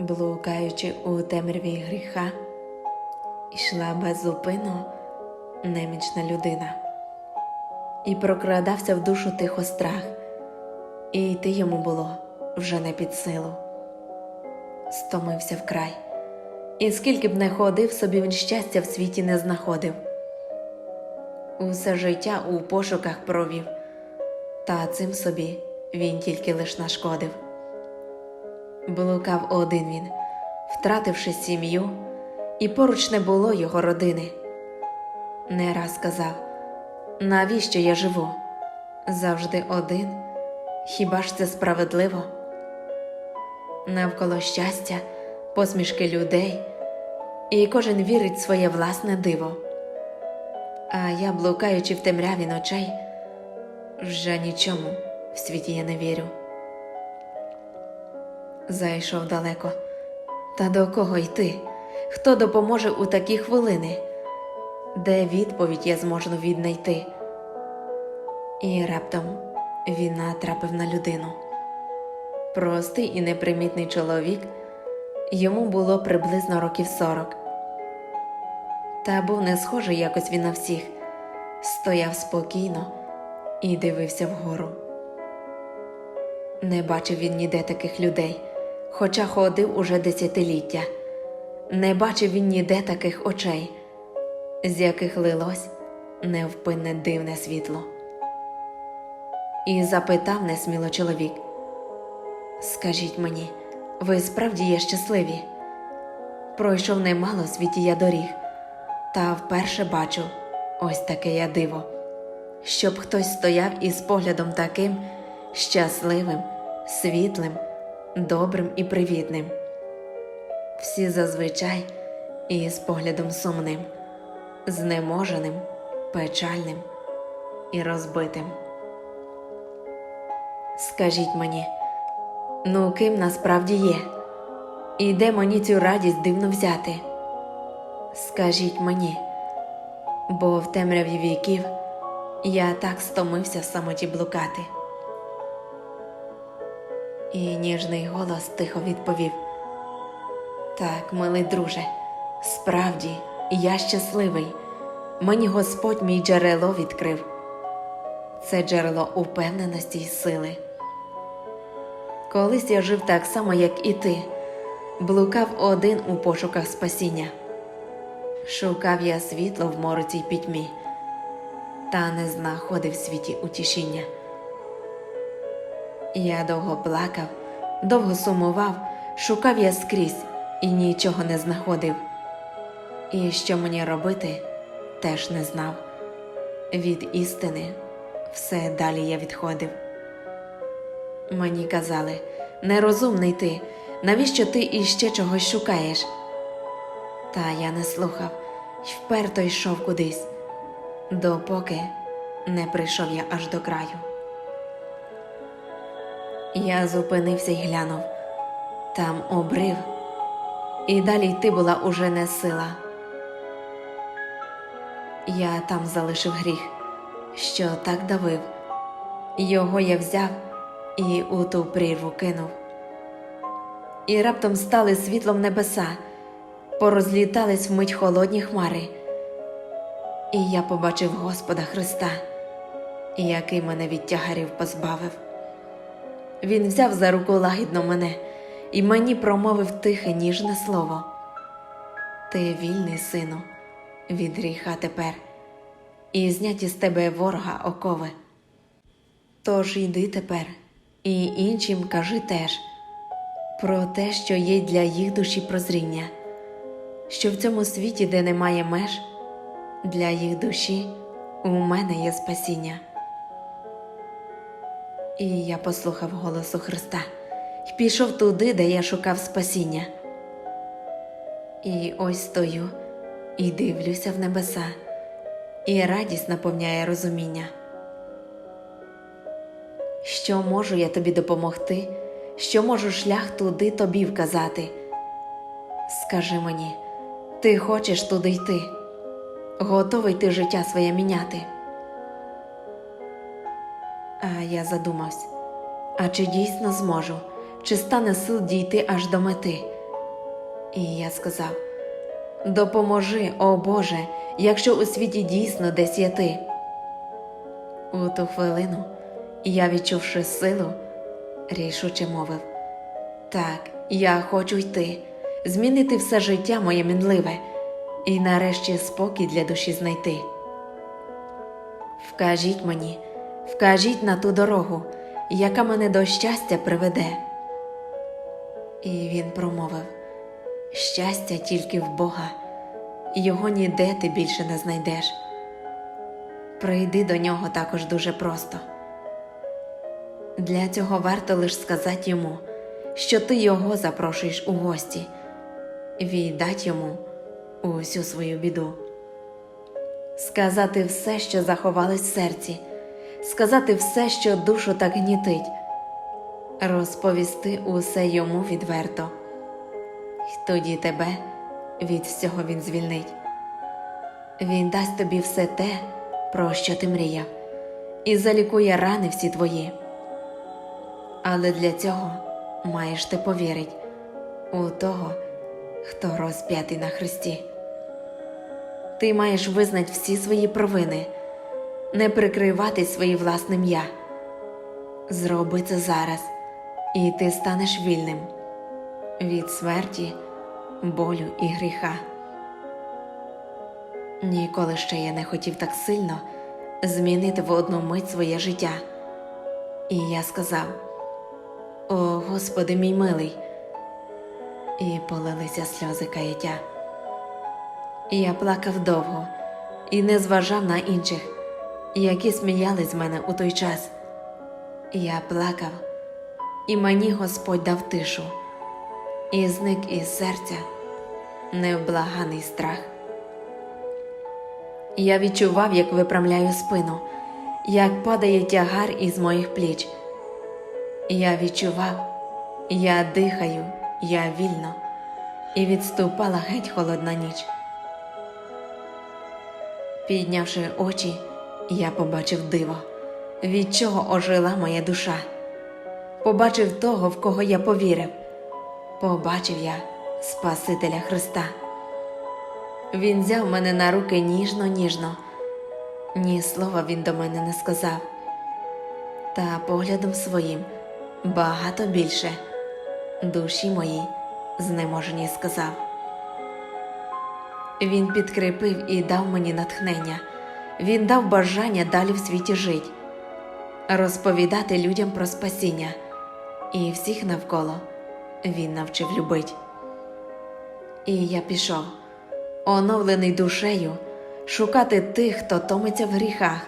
блукаючи у темряві гріха, йшла беззупинно немічна людина, і прокрадався в душу тихо страх, і йти йому було вже не під силу. Стомився вкрай, і скільки б не ходив, собі він щастя в світі не знаходив. Усе життя у пошуках провів, та цим собі він тільки лиш нашкодив. Блукав один він, втративши сім'ю, і поруч не було його родини. Не раз казав, навіщо я живу? Завжди один, хіба ж це справедливо? Навколо щастя, посмішки людей, і кожен вірить в своє власне диво. А я, блукаючи в темряві ночей, вже нічому в світі я не вірю. Зайшов далеко. Та до кого йти? Хто допоможе у такі хвилини? Де відповідь я зможу віднайти? І раптом він натрапив на людину. Простий і непримітний чоловік, йому було приблизно років сорок. Та був не схожий якось він на всіх, стояв спокійно і дивився вгору. Не бачив він ніде таких людей, хоча ходив уже десятиліття. Не бачив він ніде таких очей, з яких лилось невпинне дивне світло. І запитав несміло чоловік: Скажіть мені, ви справді є щасливі? Пройшов немало світі я доріг, та вперше бачу ось таке я диво, щоб хтось стояв із поглядом таким щасливим, світлим, добрим і привітним. Всі зазвичай із поглядом сумним, знеможеним, печальним і розбитим. Скажіть мені, ну ким насправді є, і де мені цю радість дивно взяти? Скажіть мені, бо в темряві віків я так стомився самоті блукати. І ніжний голос тихо відповів: Так, милий друже, справді я щасливий. Мені Господь мій джерело відкрив. Це джерело упевненості й сили. Колись я жив так само, як і ти, блукав один у пошуках спасіння. Шукав я світло в мороці й пітьмі, та не знаходив в світі утішіння. Я довго плакав, довго сумував, шукав я скрізь і нічого не знаходив. І що мені робити, теж не знав. Від істини все далі я відходив. Мені казали, нерозумний ти, навіщо ти іще чогось шукаєш? Та я не слухав й вперто йшов кудись, допоки не прийшов я аж до краю. Я зупинився й глянув там обрив, і далі йти була уже не сила. Я там залишив гріх, що так давив, його я взяв і у ту прірву кинув. І раптом стали світлом небеса, порозлітались вмить холодні хмари. І я побачив Господа Христа, який мене від тягарів позбавив. Він взяв за руку лагідно мене і мені промовив тихе ніжне слово. Ти вільний, сину, від гріха тепер, і зняті з тебе ворога окови. Тож йди тепер, і іншим кажи теж про те, що є для їх душі прозріння, що в цьому світі, де немає меж, для їх душі у мене є спасіння. І я послухав голосу Христа і пішов туди, де я шукав спасіння. І ось стою і дивлюся в небеса, і радість наповняє розуміння. Що можу я тобі допомогти, що можу шлях туди тобі вказати? Скажи мені, ти хочеш туди йти, готовий ти життя своє міняти? А я задумався, а чи дійсно зможу, чи стане сил дійти аж до мети, І я сказав: Допоможи, о Боже, якщо у світі дійсно десь є ти. У ту хвилину я, відчувши силу, рішуче мовив: Так, я хочу йти, змінити все життя моє мінливе і нарешті спокій для душі знайти. Вкажіть мені, вкажіть на ту дорогу, яка мене до щастя приведе. І він промовив: Щастя тільки в Бога, його ніде ти більше не знайдеш. Прийди до нього також дуже просто. Для цього варто лиш сказати йому, що ти його запрошуєш у гості, віддать йому усю свою біду. Сказати все, що заховалось в серці, сказати все, що душу так гнітить, розповісти усе йому відверто, тоді тебе від всього він звільнить. Він дасть тобі все те, про що ти мріяв, і залікує рани всі твої. Але для цього маєш ти повірить у того, хто розп'ятий на хресті. Ти маєш визнати всі свої провини, не прикривати своє власним я. Зроби це зараз, і ти станеш вільним від смерті, болю і гріха. Ніколи ще я не хотів так сильно змінити в одну мить своє життя. І я сказав: О Господи мій милий, і полилися сльози каяття. Я плакав довго і не зважав на інших, які сміялись з мене у той час. Я плакав, і мені Господь дав тишу, і зник із серця невблаганий страх. Я відчував, як випрямляю спину, як падає тягар із моїх пліч. Я відчував, я дихаю, я вільно, і відступала геть холодна ніч. Піднявши очі, я побачив диво, від чого ожила моя душа. Побачив того, в кого я повірив. Побачив я Спасителя Христа. Він взяв мене на руки ніжно, ніжно, ні слова він до мене не сказав, та поглядом своїм багато більше душі моїй знеможені сказав. Він підкріпив і дав мені натхнення, він дав бажання далі в світі жить, розповідати людям про спасіння, і всіх навколо він навчив любить. І я пішов, оновлений душею, шукати тих, хто томиться в гріхах,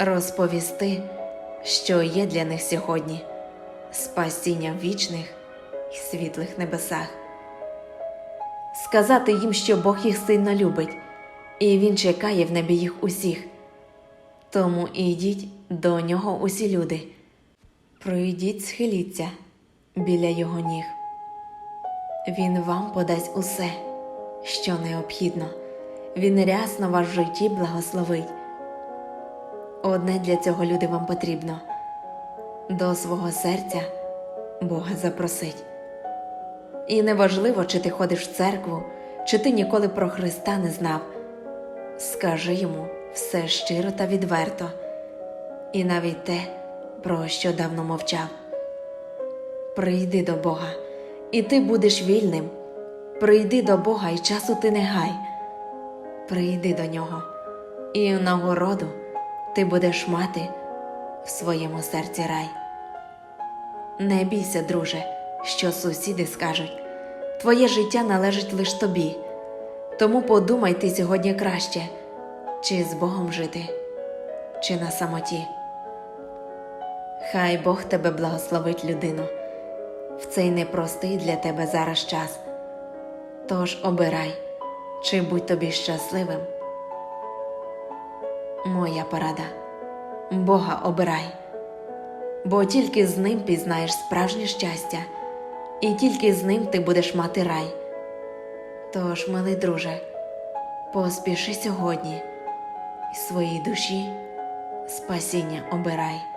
розповісти, що є для них сьогодні спасіння в вічних і світлих небесах. Сказати їм, що Бог їх сильно любить, і Він чекає в небі їх усіх. Тому ідіть до нього усі люди, пройдіть, схиліться біля його ніг. Він вам подасть усе, що необхідно, він рясно вас в житті благословить. Одне для цього люди вам потрібно до свого серця Бога запросить. І неважливо, чи ти ходиш в церкву, чи ти ніколи про Христа не знав. Скажи йому все щиро та відверто, і навіть те, про що давно мовчав. Прийди до Бога, і ти будеш вільним. Прийди до Бога, і часу ти не гай. Прийди до нього, і нагороду ти будеш мати в своєму серці рай. Не бійся, друже що сусіди скажуть твоє життя належить лише тобі, тому подумай ти сьогодні краще, чи з Богом жити, чи на самоті. Хай Бог тебе благословить, людину, в цей непростий для тебе зараз час. Тож обирай, чи будь тобі щасливим. Моя порада Бога обирай, бо тільки з ним пізнаєш справжнє щастя і тільки з ним ти будеш мати рай. Тож, милий друже, поспіши сьогодні і своїй душі спасіння обирай.